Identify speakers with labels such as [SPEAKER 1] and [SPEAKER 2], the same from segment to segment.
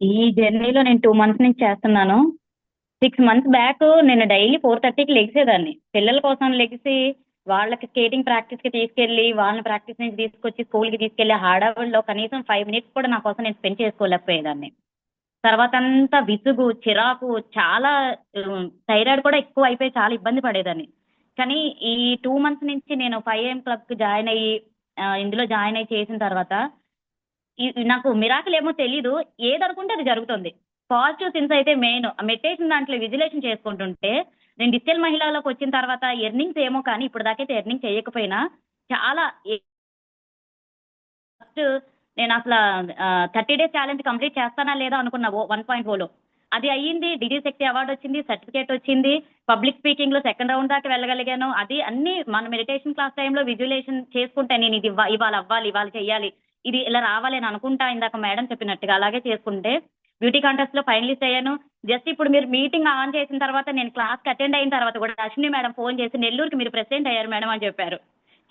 [SPEAKER 1] ఈ జర్నీలో నేను టూ మంత్స్ నుంచి చేస్తున్నాను. సిక్స్ మంత్స్ బ్యాక్ నేను డైలీ ఫోర్ థర్టీకి లెగిసేదాన్ని. పిల్లల కోసం లెగిసి వాళ్ళకి స్కేటింగ్ ప్రాక్టీస్కి తీసుకెళ్ళి వాళ్ళని ప్రాక్టీస్ నుంచి తీసుకొచ్చి స్కూల్కి తీసుకెళ్ళి హడావుల్లో కనీసం ఫైవ్ మినిట్స్ కూడా నా కోసం నేను స్పెండ్ చేసుకోలేకపోయేదాన్ని. తర్వాత అంతా విసుగు చిరాకు చాలా థైరాయిడ్ కూడా ఎక్కువ అయిపోయి చాలా ఇబ్బంది పడేదాన్ని. కానీ ఈ టూ మంత్స్ నుంచి నేను ఫైవ్ ఏఎం క్లబ్కి జాయిన్ అయ్యి ఇందులో జాయిన్ అయ్యి చేసిన తర్వాత నాకు మిరాకులు ఏమో తెలీదు ఏదనుకుంటే అది జరుగుతుంది. పాజిటివ్ సిన్స్ అయితే మెయిన్ మెడిటేషన్ దాంట్లో విజిలేషన్ చేసుకుంటుంటే నేను డిజిటల్ మహిళలకు వచ్చిన తర్వాత ఎర్నింగ్స్ ఏమో కానీ ఇప్పుడు దాకైతే ఎర్నింగ్ చేయకపోయినా చాలా ఫస్ట్ నేను అసలు థర్టీ డేస్ ఛాలెంజ్ కంప్లీట్ చేస్తానా లేదా అనుకున్నా వన్ పాయింట్ ఓలో. అది అయ్యింది డిడి శక్తి అవార్డు వచ్చింది సర్టిఫికేట్ వచ్చింది పబ్లిక్ స్పీకింగ్లో సెకండ్ రౌండ్ దాకా వెళ్ళగలిగాను. అది అన్ని మన మెడిటేషన్ క్లాస్ టైంలో విజువలేషన్ చేసుకుంటే నేను ఇది ఇవాళ అవ్వాలి ఇవాళ చెయ్యాలి ఇది ఇలా రావాలి అని అనుకుంటా ఇందాక మేడం చెప్పినట్టుగా అలాగే చేసుకుంటే బ్యూటీ కాంటెస్ట్లో ఫైనలిస్ట్ అయ్యాను. జస్ట్ ఇప్పుడు మీరు మీటింగ్ ఆన్ చేసిన తర్వాత నేను క్లాస్కి అటెండ్ అయిన తర్వాత కూడా అశ్విని మేడం ఫోన్ చేసి నెల్లూరుకి మీరు ప్రెసిడెంట్ అయ్యారు మేడం అని చెప్పారు.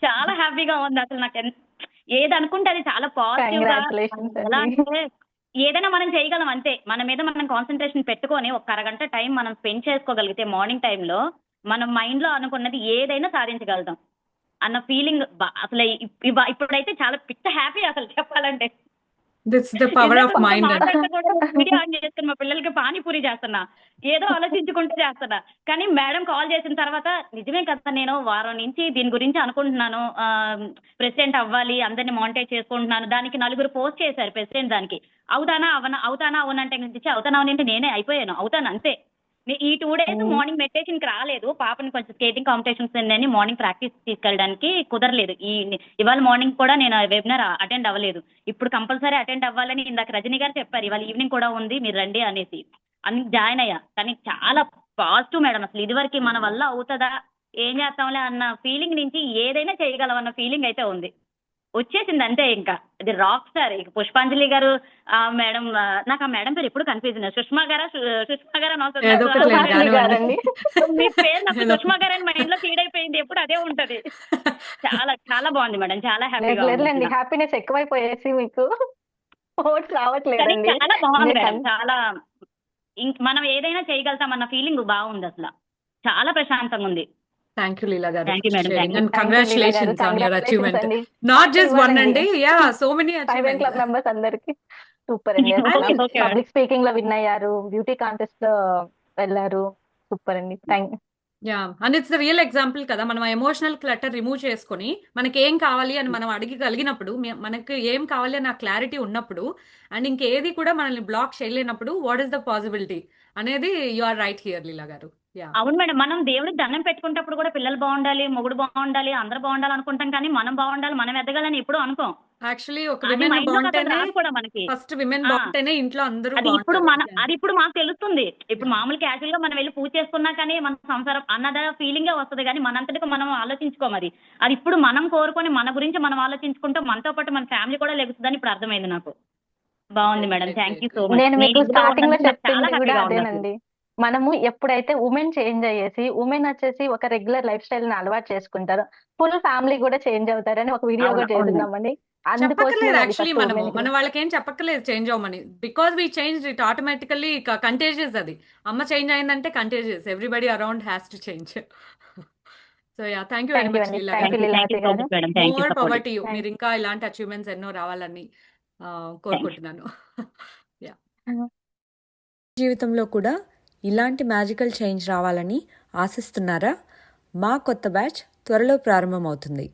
[SPEAKER 1] చాలా హ్యాపీగా ఉంది అసలు నాకు ఏది అనుకుంటే అది చాలా
[SPEAKER 2] పాజిటివ్గా
[SPEAKER 1] ఎలా అంటే ఏదైనా మనం చేయగలం అంతే. మన మీద మనం కాన్సన్ట్రేషన్ పెట్టుకొని ఒక అరగంట టైం మనం స్పెండ్ చేసుకోగలిగితే మార్నింగ్ టైంలో మనం మైండ్లో అనుకున్నది ఏదైనా సాధించగలుగుతాం. అన్న ఫీలింగ్ అసలు ఇప్పుడైతే చాలా పిట్ట హ్యాపీ అసలు చెప్పాలంటే.
[SPEAKER 3] దిట్స్ ద పవర్ ఆఫ్
[SPEAKER 1] ఇందాక
[SPEAKER 3] మైండ్
[SPEAKER 1] మాట్లాడుతూ కూడా వీడియో ఆన్ చేసుకుని మా పిల్లలకి పానీపూరి చేస్తున్నా ఏదో ఆలోచించుకుంటూ చేస్తున్నా. కానీ మేడం కాల్ చేసిన తర్వాత నిజమే కదా నేను వారం నుంచి దీని గురించి అనుకుంటున్నాను ప్రెసిడెంట్ అవ్వాలి అందరిని మానిటైజ్ చేసుకుంటున్నాను. దానికి నలుగురు పోస్ట్ చేశారు ప్రెసిడెంట్ దానికి. అవుతానా అవనా అవుతానా అవునంటే నుంచి అవుతానా అవునంటే నేనే అయిపోయాను అవుతాను అంతే. ఈ టూ డేస్. మార్నింగ్ మెడిటేషన్కి రాలేదు. పాపని కొంచెం స్కేటింగ్ కాంపిటీషన్స్ ఉన్నాయని మార్నింగ్ ప్రాక్టీస్ తీసుకెళ్ళడానికి కుదరలేదు. ఈ ఇవాళ మార్నింగ్ కూడా నేను వెబినార్ అటెండ్ అవ్వలేదు. ఇప్పుడు కంపల్సరీ అటెండ్ అవ్వాలని ఇందాక రజనీ గారు చెప్పారు. ఇవాళ ఈవినింగ్ కూడా ఉంది మీరు రండి అనేసి. అని జాయిన్ అయ్యా. కానీ చాలా పాజిటివ్ మేడం. అసలు ఇదివరకు మన వల్ల అవుతుందా? ఏం చేస్తాంలే అన్న ఫీలింగ్ నుంచి ఏదైనా చేయగలం అన్న ఫీలింగ్ అయితే ఉంది. వచ్చేసింది అంతే ఇంకా. ఇది రాక్ స్టార్ ఇక పుష్పాంజలి గారు ఆ మేడం నాకు ఆ మేడం పేరు ఎప్పుడు కన్ఫ్యూజన్ సుష్మా గారా సుష్మా గారా మీ పేరు నాకు సుష్మా గారు అని మైండ్లో ఫీడ్ అయిపోయింది. ఎప్పుడు అదే ఉంటది. చాలా చాలా బాగుంది మేడం. చాలా హ్యాపీగా
[SPEAKER 2] హ్యాపీనెస్ ఎక్కువైపోయేసి మీకు
[SPEAKER 1] చాలా బాగుంది మేడం. చాలా ఇంక మనం ఏదైనా చేయగలుగుతాం అన్న ఫీలింగ్ బాగుంది అసలు. చాలా ప్రశాంతంగా ఉంది.
[SPEAKER 3] థ్యాంక్ యూ లీలా గారు. And. Congratulations on your achievement not just one. అండి yeah so many
[SPEAKER 2] N club members అందరికి సూపర్ అండి. పబ్లిక్ స్పీకింగ్లో విన్ అయ్యారు. బ్యూటీ కాంటెస్ట్లో వెళ్ళారు. సూపర్ అండి. Thank
[SPEAKER 3] yeah and it's the real example కదా. మనం ఎమోషనల్ క్లటర్ రిమూవ్ చేసుకొని మనకి ఏం కావాలి అని మనం అడిగగలిగినప్పుడు మే- మనకి ఏం కావాలి అని ఆ క్లారిటీ ఉన్నప్పుడు అండ్ ఇంకేది కూడా మనల్ని బ్లాక్ చేయలేనప్పుడు వాట్ ఈస్ ద పాసిబిలిటీ అనేది you are right here Leela గారు
[SPEAKER 1] అవును మేడం మనం దేవుడికి దండం పెట్టుకున్నప్పుడు కూడా పిల్లలు బాగుండాలి మొగుడు బాగుండాలి అందరూ బాగుండాలి అనుకుంటాం కానీ మనం బాగుండాలి మనం ఎదగాలని ఎప్పుడు అనుకోం.
[SPEAKER 3] యాక్చువల్లీ ఒక విమెన్ బాగుంటేనే
[SPEAKER 1] మనకి.
[SPEAKER 3] ఫస్ట్ విమెన్
[SPEAKER 1] ఆ.
[SPEAKER 3] బాగుంటేనే ఇంట్లో అందరూ
[SPEAKER 1] అది ఇప్పుడు మన అది ఇప్పుడు మాకు తెలుస్తుంది. ఇప్పుడు మామూలు క్యాజువల్గా మనం వెళ్ళి పూజ చేసుకున్నా కానీ మన సంసారం అన్నద ఫీలింగ్ వస్తుంది కానీ మనంతటికి మనం ఆలోచించుకోం అది. అది ఇప్పుడు మనం కోరుకొని మన గురించి మనం ఆలోచించుకుంటే మనతో పాటు మన ఫ్యామిలీ కూడా లెగుస్తుందని ఇప్పుడు అర్థమైంది నాకు. బాగుంది madam. Thank you so much
[SPEAKER 2] నేను మీకు స్టార్టింగ్లో
[SPEAKER 1] చాలా
[SPEAKER 2] చెప్పింది కూడా అదేనండి. మనము ఎప్పుడైతే ఉమెన్ చేంజ్ అయ్యేసి ఉమెన్ వచ్చేసి ఒక రెగ్యులర్ లైఫ్ స్టైల్ని అలవాటు చేసుకుంటారు. ఫుల్ ఫ్యామిలీ కూడా చేంజ్ అవుతారని ఒక వీడియో కూడా. చేస్తున్నామండి.
[SPEAKER 3] చెప్పక్కర్లేదు యాక్చువల్లీ మనము. మన వాళ్ళకి ఏం చెప్పక్కర్లేదు చేంజ్ అవ్వమని. Because we change it automatically contagious అది. అమ్మ చేంజ్ అయిందంటే contagious everybody around has to change so yeah thank you very much. Leela
[SPEAKER 1] you
[SPEAKER 3] more ఇంకా ఇలాంటి అచీవ్మెంట్స్ ఎన్నో రావాలని కోరుకుంటున్నాను. యా
[SPEAKER 4] జీవితంలో కూడా ఇలాంటి మ్యాజికల్ చేంజ్ రావాలని ఆశిస్తున్నారా? మా కొత్త బ్యాచ్ త్వరలో ప్రారంభమవుతుంది.